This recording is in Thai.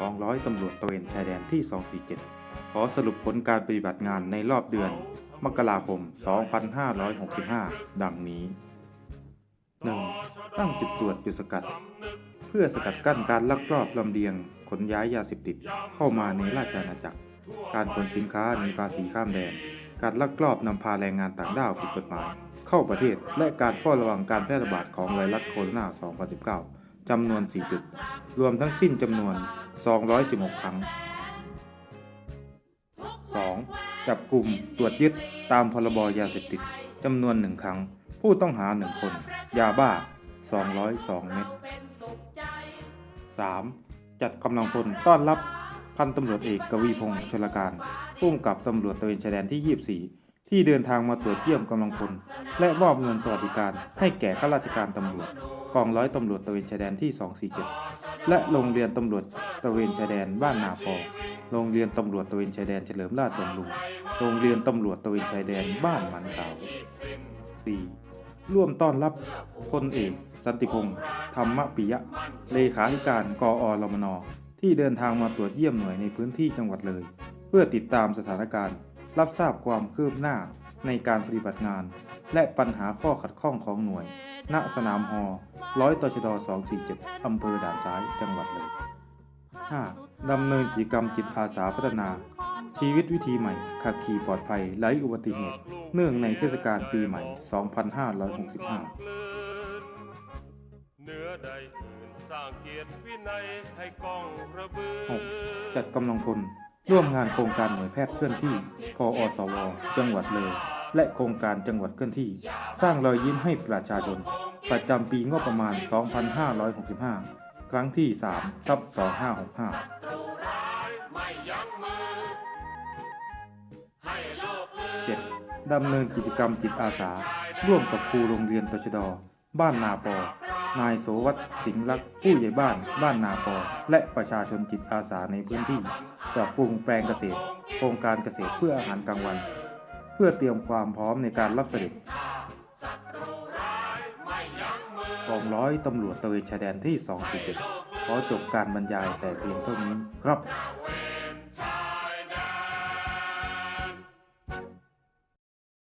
กองร้อยตำรวจตระเวนชายแดนที่ 247 ขอสรุปผลการปฏิบัติงานในรอบเดือน มกราคม 2565 ดังนี้ 1. ตั้งจุดตรวจจุดสกัด เพื่อสกัดกั้นการลักลอบลำเลียง ขนย้ายยาเสพติดเข้ามาในราชอาณาจักร การขนสินค้าหนีภาษีข้ามแดน การลักลอบนำพาแรงงานต่างด้าวผิดกฎหมาย เข้าประเทศและการเฝ้าระวังการแพร่ระบาดของไวรัสโคโรนา 2019จำนวน 4 จุด รวมทั้งสิ้นจำนวน 216 ครั้ง 2. จับกลุ่มตรวจยึดตามพรบยาเสพติดจำนวน1ครั้ง ผู้ต้องหา1คน ยาบ้า 202 เม็ด 3. จัดกำลังพลต้อนรับพันตำรวจเอกกวีพงษ์ชลการผู้กำกับตำรวจตระเวนชายแดนที่ 24 ที่เดินทางมาตรวจเยี่ยมกำลังพล และมอบเงินสวัสดิการให้แก่ข้าราชการตำรวจ กองร้อยตำรวจตระเวนชายแดนที่ 247 และโรงเรียนตำรวจตะเวนชายแดนบ้านนาปอโรงเรียนตำรวจตะเวนชายแดนเฉลิมราชบำรุงโรงเรียนตำรวจตะเวนชายแดนบ้านหมันขาว 4. ร่วมต้อนรับพลเอก สันติพงษ์ธรรมปิยะ เลขาธิการกอรมนที่เดินทางมาตรวจเยี่ยมหน่วยในพื้นที่จังหวัดเลย เพื่อติดตามสถานการณ์ รับทราบความคืบหน้าในการปฏิบัติงาน และปัญหาข้อขัดข้องของหน่วย ณ สนามฮอร้อยตชด247 อำเภอด่านซ้าย จังหวัดเลย 5. ดำเนินกิจกรรมจิตอาสาพัฒนา ชีวิตวิธีใหม่ ขับขี่ปลอดภัยไร้อุบัติเหตุ เนื่องในเทศกาลปีใหม่ 2565เหนือใดอื่นสร้างเกียรติวินัยให้กองระเบือ 6. จัดกำลังพลร่วมงานโครงการหน่วยแพทย์เคลื่อนที่พออสว จังหวัดเลย และโครงการจังหวัดเคลื่อนที่ สร้างรอยยิ้มให้ประชาชน ประจำปีงบประมาณ 2565 ครั้งที่ 3 ทับ 2565 7. ดำเนินกิจกรรมจิตอาสา ร่วมกับครูโรงเรียนตชด บ้านนาปอนายโสวัตสิงห์ลักษ์ผู้ใหญ่บ้านบ้านนาปอ และประชาชนจิตอาสาในพื้นที่ปรับปรุงแปลงเกษตร โครงการเกษตรเพื่ออาหารกลางวัน พื่อเตรียมความพร้อมในการรับเสด็จกองร้อยตำรวจตระเวนชายแดนที่ 247 ขอจบการบรรยายแต่เพียงเท่านี้ครับ